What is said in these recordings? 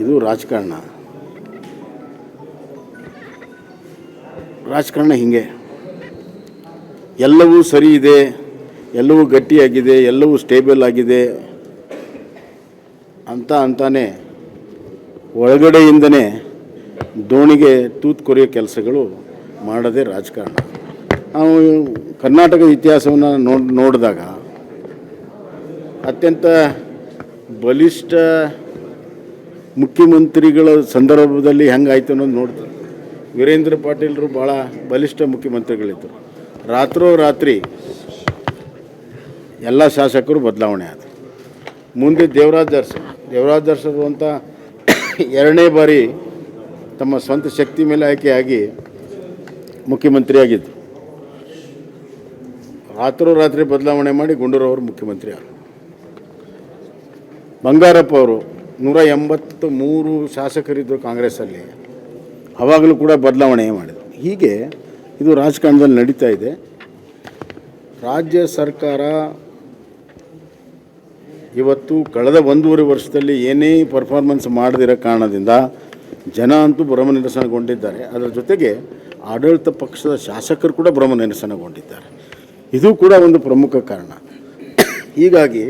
ಇದು ರಾಜಕಾರಣ. ರಾಜಕಾರಣ ಹೀಗೆ. ಎಲ್ಲವೂ ಸರಿ ಇದೆ, ಎಲ್ಲವೂ ಗಟ್ಟಿಯಾಗಿದೆ, ಎಲ್ಲವೂ ಸ್ಟೇಬಲ್ ಆಗಿದೆ ಅಂತ ಅಂತಾನೆ ಒಳಗಡೆಯಿಂದನೇ ದೋಣಿಗೆ ತೂತು ಕೊರಿಯೋ ಕೆಲಸಗಳು ಮಾಡದೆ ರಾಜಕಾರಣ. ನಾವು ಕರ್ನಾಟಕದ ಇತಿಹಾಸವನ್ನು ನೋಡಿ, ನೋಡಿದಾಗ ಅತ್ಯಂತ ಬಲಿಷ್ಠ ಮುಖ್ಯಮಂತ್ರಿಗಳ ಸಂದರ್ಭದಲ್ಲಿ ಹೆಂಗಾಯ್ತು ಅನ್ನೋದು ನೋಡ್ತಾರೆ ವೀರೇಂದ್ರ ಪಾಟೀಲರು ಭಾಳ ಬಲಿಷ್ಠ ಮುಖ್ಯಮಂತ್ರಿಗಳಿದ್ದರು ರಾತ್ರೋರಾತ್ರಿ ಎಲ್ಲ ಶಾಸಕರು ಬದಲಾವಣೆ ಆದರು. ಮುಂದೆ ದೇವರಾಜ್ ಅರಸು. ದೇವರಾಜ್ ಅರಸರು ಅಂತ ಎರಡನೇ ಬಾರಿ ತಮ್ಮ ಸ್ವಂತ ಶಕ್ತಿ ಮೇಲೆ ಆಯ್ಕೆಯಾಗಿ ಮುಖ್ಯಮಂತ್ರಿಯಾಗಿದ್ದರು ರಾತ್ರೋರಾತ್ರಿ ಬದಲಾವಣೆ ಮಾಡಿ ಗುಂಡೂರವರು ಮುಖ್ಯಮಂತ್ರಿ ಆದರು. ಬಂಗಾರಪ್ಪ ಅವರು ನೂರ ಎಂಬತ್ತು ಮೂರು ಶಾಸಕರಿದ್ದರು ಕಾಂಗ್ರೆಸ್ಸಲ್ಲಿ. ಅವಾಗಲೂ ಕೂಡ ಬದಲಾವಣೆ ಮಾಡಿದರು. ಹೀಗೆ ಇದು ರಾಜಕಾರಣದಲ್ಲಿ ನಡೀತಾ ಇದೆ. ರಾಜ್ಯ ಸರ್ಕಾರ ಇವತ್ತು ಕಳೆದ ಒಂದೂವರೆ ವರ್ಷದಲ್ಲಿ ಏನೇ ಪರ್ಫಾರ್ಮೆನ್ಸ್ ಮಾಡದಿರೋ ಕಾರಣದಿಂದ ಜನ ಅಂತೂ ಭ್ರಮ ನಿರಸನಗೊಂಡಿದ್ದಾರೆ ಅದರ ಜೊತೆಗೆ ಆಡಳಿತ ಪಕ್ಷದ ಶಾಸಕರು ಕೂಡ ಭ್ರಮ ನಿರಸನಗೊಂಡಿದ್ದಾರೆ ಇದು ಕೂಡ ಒಂದು ಪ್ರಮುಖ ಕಾರಣ. ಹೀಗಾಗಿ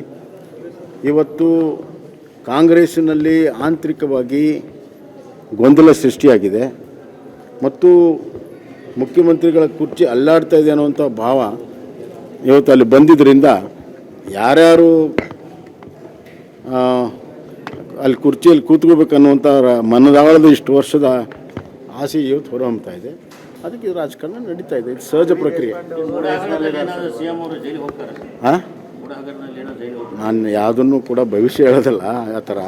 ಇವತ್ತು ಕಾಂಗ್ರೆಸ್ಸಿನಲ್ಲಿ ಆಂತರಿಕವಾಗಿ ಗೊಂದಲ ಸೃಷ್ಟಿಯಾಗಿದೆ ಮತ್ತು ಮುಖ್ಯಮಂತ್ರಿಗಳ ಕುರ್ಚಿ ಅಲ್ಲಾಡ್ತಾ ಇದೆ ಅನ್ನುವಂಥ ಭಾವ ಇವತ್ತು ಅಲ್ಲಿ ಬಂದಿದ್ದರಿಂದ ಯಾರ್ಯಾರು ಅಲ್ಲಿ ಕುರ್ಚಿಯಲ್ಲಿ ಕೂತ್ಕೋಬೇಕನ್ನುವಂಥ ಮನದಾಳದ ಇಷ್ಟು ವರ್ಷದ ಆಸೆ ಇವತ್ತು ಹೊರಹೊಮ್ತಾ ಇದೆ. ಅದಕ್ಕೆ ಇದು ರಾಜಕಾರಣ ನಡೀತಾ ಇದೆ. ಇದು ಸಹಜ ಪ್ರಕ್ರಿಯೆ. ಹಾಂ ನಾನು ಯಾವುದನ್ನು ಕೂಡ ಭವಿಷ್ಯ ಹೇಳೋದಲ್ಲ ಆ ಥರ.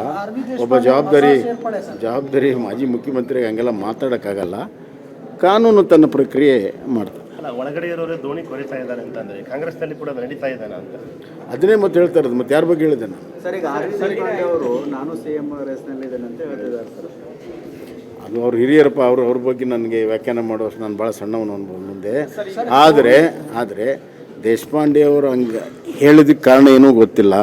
ಒಬ್ಬ ಜವಾಬ್ದಾರಿ ಜವಾಬ್ದಾರಿ ಮಾಜಿ ಮುಖ್ಯಮಂತ್ರಿಗೆ ಹಂಗೆಲ್ಲ ಮಾತಾಡೋಕ್ಕಾಗಲ್ಲ. ಕಾನೂನು ತನ್ನ ಪ್ರಕ್ರಿಯೆ ಮಾಡ್ತದೆ ಅಲ್ಲ ಒಳಗಡೆ ಇರೋರೇ ದೋಣಿ ಕೊರಿತಾ ಇದ್ದಾರೆ ಅಂತಂದ್ರೆ ಕಾಂಗ್ರೆಸ್ನಲ್ಲಿ ಕೂಡ ಅದು ನಡೀತಾ ಇದ್ದಾನೆ ಅಂತ? ಅದನ್ನೇ ಮತ್ತೆ ಹೇಳ್ತಾ ಇರೋದು ಮತ್ತೆ ಯಾರ ಬಗ್ಗೆ ಹೇಳಿದೆ ನಾನು? ಸರ್ ಈಗ ಅವರು ನಾನು ಸಿ ಎಂ ರೇಸ್ನಲ್ಲಿ ಇದ್ದೇನೆ ಅಂತ ಹೇಳ್ತಿದ್ದಾರೆ ಸರ್. ಅದು ಅವ್ರು ಹಿರಿಯರಪ್ಪ ಅವರು ಅವ್ರ ಬಗ್ಗೆ ನನಗೆ ವ್ಯಾಖ್ಯಾನ ಮಾಡುವಷ್ಟು ನಾನು ಭಾಳ ಸಣ್ಣವನು ಅನ್ಬೋದು ಮುಂದೆ. ಆದರೆ ಆದರೆ ದೇಶಪಾಂಡೆ ಅವರು ಹಂಗೆ ಹೇಳಿದಕ್ಕೆ ಕಾರಣ ಏನೂ ಗೊತ್ತಿಲ್ಲ.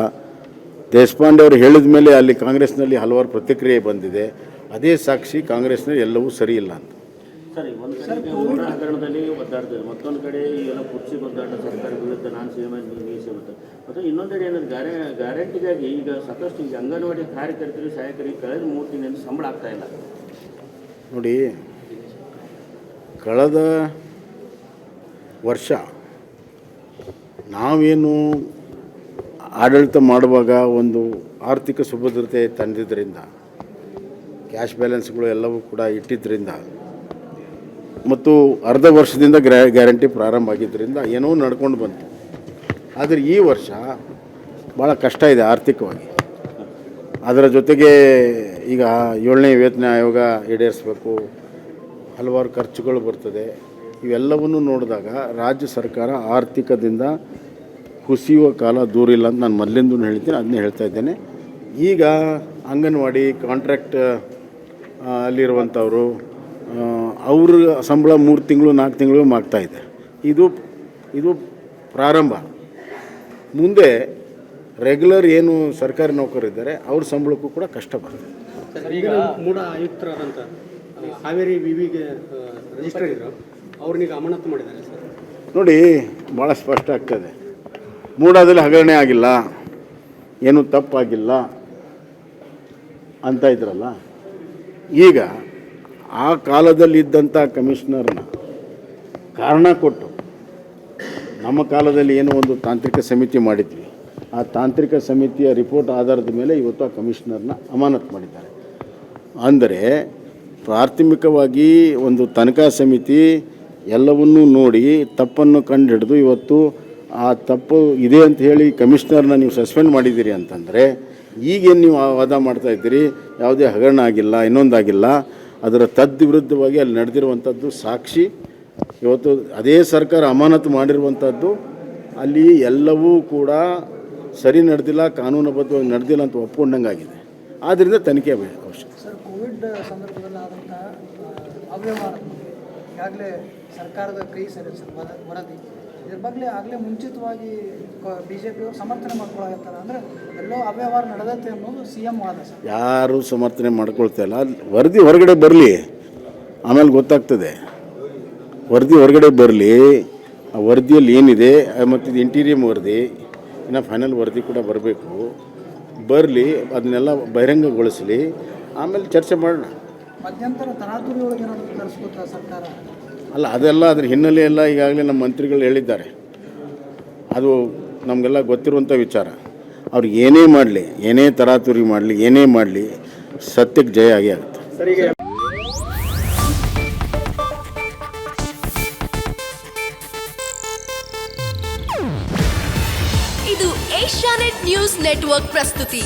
ದೇಶಪಾಂಡೆ ಅವರು ಹೇಳಿದ ಮೇಲೆ ಅಲ್ಲಿ ಕಾಂಗ್ರೆಸ್ನಲ್ಲಿ ಹಲವಾರು ಪ್ರತಿಕ್ರಿಯೆ ಬಂದಿದೆ. ಅದೇ ಸಾಕ್ಷಿ ಕಾಂಗ್ರೆಸ್ನಲ್ಲಿ ಎಲ್ಲವೂ ಸರಿ ಇಲ್ಲ ಅಂತ. ಸರಿ ಒಂದು ಕಡೆ ಹಗರಣದಲ್ಲಿ ಒದ್ದಾಡ್ತಾರೆ ಮತ್ತೊಂದು ಕಡೆ ಏನೋ ಕುರ್ಚಿ ಒದ್ದಾಟ ಸರ್ಕಾರ ವಿರುದ್ಧ ನಾನು ಸಿಎಂ ಅಂತ ಮತ್ತು ಇನ್ನೊಂದೆಡೆ ಏನಂದ್ರೆ ಗ್ಯಾರೆ ಗ್ಯಾರಂಟಿಗಾಗಿ ಈಗ ಸಾಕಷ್ಟು ಈಗ ಅಂಗನವಾಡಿ ಕಾರ್ಯಕರ್ತರು ಸಹಾಯಕರಿಗೆ ಕಳೆದ ಮೂರು ತಿಂಗಳಿಂದ ಸಂಬಳ ಆಗ್ತಾ ಇಲ್ಲ. ನೋಡಿ ಕಳೆದ ವರ್ಷ ನಾವೇನು ಆಡಳಿತ ಮಾಡುವಾಗ ಒಂದು ಆರ್ಥಿಕ ಸುಭದ್ರತೆ ತಂದಿದ್ದರಿಂದ ಕ್ಯಾಶ್ ಬ್ಯಾಲೆನ್ಸ್ಗಳು ಎಲ್ಲವೂ ಕೂಡ ಇಟ್ಟಿದ್ದರಿಂದ ಮತ್ತು ಅರ್ಧ ವರ್ಷದಿಂದ ಗ್ಯಾರಂಟಿ ಪ್ರಾರಂಭ ಆಗಿದ್ದರಿಂದ ಏನೋ ನಡ್ಕೊಂಡು ಬಂತು. ಆದರೆ ಈ ವರ್ಷ ಭಾಳ ಕಷ್ಟ ಇದೆ ಆರ್ಥಿಕವಾಗಿ. ಅದರ ಜೊತೆಗೆ ಈಗ ಏಳನೇ ವೇತನ ಆಯೋಗ ಈಡೇರಿಸಬೇಕು. ಹಲವಾರು ಖರ್ಚುಗಳು ಬರ್ತದೆ. ಇವೆಲ್ಲವನ್ನು ನೋಡಿದಾಗ ರಾಜ್ಯ ಸರ್ಕಾರ ಆರ್ಥಿಕದಿಂದ ಕುಸಿಯುವ ಕಾಲ ದೂರಿಲ್ಲ ಅಂತ ನಾನು ಮೊದಲಿಂದ ಹೇಳ್ತೀನಿ, ಅದನ್ನೇ ಹೇಳ್ತಾ ಇದ್ದೇನೆ. ಈಗ ಅಂಗನವಾಡಿ ಕಾಂಟ್ರಾಕ್ಟ್ ಅಲ್ಲಿರುವಂಥವರು ಅವ್ರ ಸಂಬಳ ಮೂರು ತಿಂಗಳು, ನಾಲ್ಕು ತಿಂಗಳು ಮಾಡ್ತಾ ಇದೆ. ಇದು ಪ್ರಾರಂಭ. ಮುಂದೆ ರೆಗ್ಯುಲರ್ ಏನು ಸರ್ಕಾರಿ ನೌಕರಿದ್ದಾರೆ ಅವ್ರ ಸಂಬಳಕ್ಕೂ ಕೂಡ ಕಷ್ಟ ಬರ್ತದೆ ಈಗ ಮೂಡ ಆಯುಕ್ತರಾದಂಥ ಹಾವೇರಿ ವಿವಿಗೆ ರಿಜಿಸ್ಟರ್ ಇದ್ರು. ಅವ್ರನ್ನೀಗ ಅಮಾನತು ಮಾಡಿದ್ದಾರೆ ಸರ್. ನೋಡಿ ಭಾಳ ಸ್ಪಷ್ಟ ಆಗ್ತದೆ. ಮೂಡಾದಲ್ಲಿ ಹಗರಣೆ ಆಗಿಲ್ಲ, ಏನು ತಪ್ಪಾಗಿಲ್ಲ ಅಂತ ಇದ್ರಲ್ಲ. ಈಗ ಆ ಕಾಲದಲ್ಲಿ ಇದ್ದಂಥ ಕಮಿಷನರ್ನ ಕಾರಣ ಕೊಟ್ಟು ನಮ್ಮ ಕಾಲದಲ್ಲಿ ಏನೋ ಒಂದು ತಾಂತ್ರಿಕ ಸಮಿತಿ ಮಾಡಿದ್ವಿ. ಆ ತಾಂತ್ರಿಕ ಸಮಿತಿಯ ರಿಪೋರ್ಟ್ ಆಧಾರದ ಮೇಲೆ ಇವತ್ತು ಆ ಕಮಿಷನರ್ನ ಅಮಾನತು ಮಾಡಿದ್ದಾರೆ. ಅಂದರೆ ಪ್ರಾಥಮಿಕವಾಗಿ ಒಂದು ತನಿಖಾ ಸಮಿತಿ ಎಲ್ಲವನ್ನೂ ನೋಡಿ ತಪ್ಪನ್ನು ಕಂಡುಹಿಡಿದು ಇವತ್ತು ಆ ತಪ್ಪು ಇದೆ ಅಂತ ಹೇಳಿ ಕಮಿಷನರ್ನ ನೀವು ಸಸ್ಪೆಂಡ್ ಮಾಡಿದ್ದೀರಿ ಅಂತಂದರೆ ಈಗೇನು ನೀವು ವಾದ ಮಾಡ್ತಾ ಇದ್ದೀರಿ? ಯಾವುದೇ ಹಗರಣ ಆಗಿಲ್ಲ, ಇನ್ನೊಂದಾಗಿಲ್ಲ. ಅದರ ತದ್ವಿರುದ್ಧವಾಗಿ ಅಲ್ಲಿ ನಡೆದಿರುವಂಥದ್ದು ಸಾಕ್ಷಿ. ಇವತ್ತು ಅದೇ ಸರ್ಕಾರ ಅಮಾನತು ಮಾಡಿರುವಂಥದ್ದು, ಅಲ್ಲಿ ಎಲ್ಲವೂ ಕೂಡ ಸರಿ ನಡೆದಿಲ್ಲ, ಕಾನೂನುಬದ್ಧವಾಗಿ ನಡೆದಿಲ್ಲ ಅಂತ ಒಪ್ಕೊಂಡಂಗಾಗಿದೆ. ಆದ್ದರಿಂದ ತನಿಖೆ ಬೇಕು ಅವಶ್ಯಕ ಸರ್, ಕೋವಿಡ್ ಸಂದರ್ಭದಲ್ಲಿ ಈಗಾಗಲೇ ಸರ್ಕಾರದ ಕೈ ಸರಿ ಸರ್ ವರ- ವರದಿ. ಇದ್ರ ಬಗ್ಗೆ ಆಗಲೇ ಮುಂಚಿತವಾಗಿ ಬಿ ಜೆ ಪಿಯವರು ಸಮರ್ಥನೆ ಮಾಡ್ಕೊಳತ್ತಾರ ಅಂದರೆ ಎಲ್ಲೋ ಅವ್ಯವಹಾರ ನಡೆದತ್ತೆ ಅನ್ನೋದು ಸಿ ಎಂ ವಾದ ಸರ್. ಯಾರು ಸಮರ್ಥನೆ ಮಾಡ್ಕೊಳ್ತಾ ಇಲ್ಲ. ವರದಿ ಹೊರಗಡೆ ಬರಲಿ. ಆಮೇಲೆ ಗೊತ್ತಾಗ್ತದೆ. ವರದಿ ಹೊರಗಡೆ ಬರಲಿ. ಆ ವರದಿಯಲ್ಲಿ ಏನಿದೆ ಮತ್ತು ಇದು ಇಂಟೀರಿಯಮ್ ವರದಿ ಇನ್ನು ಫೈನಲ್ ವರದಿ ಕೂಡ ಬರಬೇಕು. ಬರಲಿ ಅದನ್ನೆಲ್ಲ ಬಹಿರಂಗಗೊಳಿಸಲಿ. ಆಮೇಲೆ ಚರ್ಚೆ ಮಾಡೋಣ. ಮಧ್ಯಂತರ ತರಾತುರಿ ಒಳಗೆ ಏನಾದರೂ ತರಿಸ್ಕೊತಾ ಸರ್ಕಾರ? ಅಲ್ಲ ಅದೆಲ್ಲ ಅದ್ರ ಹಿನ್ನೆಲೆ ಎಲ್ಲ ಈಗಾಗಲೇ ನಮ್ಮ ಮಂತ್ರಿಗಳು ಹೇಳಿದ್ದಾರೆ. ಅದು ನಮಗೆಲ್ಲ ಗೊತ್ತಿರುವಂಥ ವಿಚಾರ. ಅವ್ರಿಗೆ ಏನೇ ಮಾಡಲಿ ಏನೇ ತರಾತುರಿ ಮಾಡಲಿ ಏನೇ ಮಾಡಲಿ ಸತ್ಯಕ್ಕೆ ಜಯ ಆಗೇ ಆಗುತ್ತೆ. ಇದು ಏಷ್ಯಾನೆಟ್ ನ್ಯೂಸ್ ನೆಟ್ವರ್ಕ್ ಪ್ರಸ್ತುತಿ.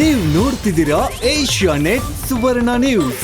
ನೀವು ನೋಡ್ತಿದ್ದೀರಾ ಏಷ್ಯಾ ನೆಟ್ ಸುವರ್ಣ ನ್ಯೂಸ್.